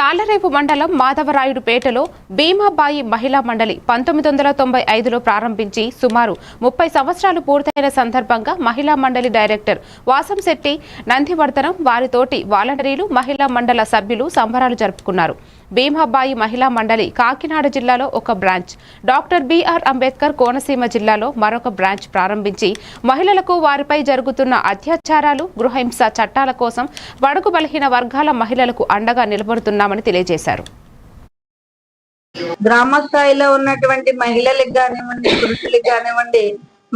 తాళ్ళరేపు మండలం మాధవరాయుడుపేటలో భీమాబాయి మహిళా మండలి పంతొమ్మిది వందల తొంభై ఐదులో ప్రారంభించి సుమారు ముప్పై సంవత్సరాలు పూర్తయిన సందర్భంగా మహిళా మండలి డైరెక్టర్ వాసంశెట్టి నందివర్ధనం వారితోటి వాలంటీర్లు మహిళా మండల సభ్యులు సంబరాలు జరుపుకున్నారు. భీమాబాయి మహిళా మండలి కాకినాడ జిల్లాలో ఒక branch. Doctor BR Ambedkar Konaseema జిల్లాలో మరొక బ్రాంచ్ ప్రారంభించి మహిళలకు వారిపై జరుగుతున్న అత్యాచారాలు గృహహింస చట్టాల కోసం బడుగు బలహీన వర్గాల మహిళలకు అండగా నిలబడుతున్నామని తెలియజేశారు. గ్రామ స్థాయిలో ఉన్నటువంటి మహిళలకు కానివ్వండి పురుషులకు కానివ్వండి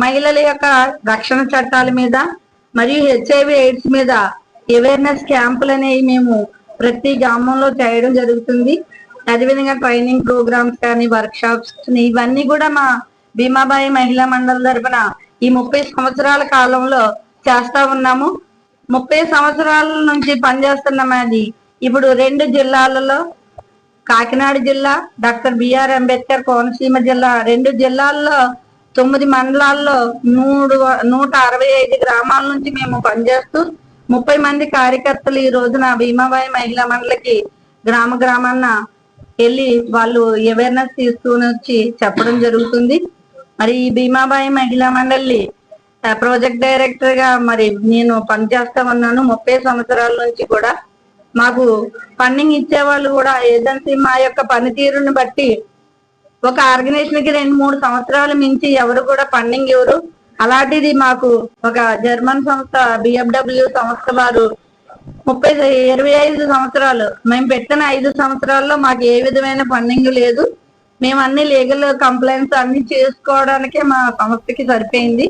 మహిళల యొక్క రక్షణ చట్టాల మీద మరియు హెచ్ఐవి ఎయిడ్స్ మీద అవేర్నెస్ క్యాంపులు అనేవి మేము ప్రతి గ్రామంలో చేయడం జరుగుతుంది. అదేవిధంగా ట్రైనింగ్ ప్రోగ్రామ్స్ కానీ వర్క్ షాప్స్ ఇవన్నీ కూడా మా భీమాబాయి మహిళా మండలి తరపున ఈ ముప్పై సంవత్సరాల కాలంలో చేస్తా ఉన్నాము. ముప్పై సంవత్సరాల నుంచి పనిచేస్తున్నాం అది ఇప్పుడు రెండు జిల్లాలలో కాకినాడ జిల్లా డాక్టర్ బిఆర్ అంబేద్కర్ కోనసీమ జిల్లా రెండు జిల్లాల్లో తొమ్మిది మండలాల్లో నూడు నూట అరవై ఐదు గ్రామాల నుంచి మేము పనిచేస్తూ ముప్పై మంది కార్యకర్తలు ఈ రోజున భీమాబాయి మహిళా మండలికి గ్రామ గ్రామాన్న వెళ్ళి వాళ్ళు అవేర్నెస్ తీసుకుని వచ్చి చెప్పడం జరుగుతుంది. మరి ఈ భీమాబాయి మహిళా మండలి ప్రాజెక్ట్ డైరెక్టర్గా మరి నేను పనిచేస్తా ఉన్నాను ముప్పై సంవత్సరాల నుంచి కూడా మాకు ఫండింగ్ ఇచ్చే వాళ్ళు కూడా ఏజెన్సీ మా యొక్క పనితీరుని బట్టి ఒక ఆర్గనైజేషన్కి రెండు మూడు సంవత్సరాలు మించి ఎవరు కూడా ఫండింగ్ ఇవ్వరు. అలాంటిది మాకు ఒక జర్మన్ సంస్థ బిఎఫ్డబ్ల్యూ సంస్థ వారు ముప్పై ఇరవై ఐదు సంవత్సరాలు మేము పెట్టిన ఐదు సంవత్సరాల్లో మాకు ఏ విధమైన ఫండింగ్ లేదు. మేము అన్ని లీగల్ కంప్లైంట్స్ అన్ని చేసుకోవడానికే మా సంస్థకి సరిపోయింది.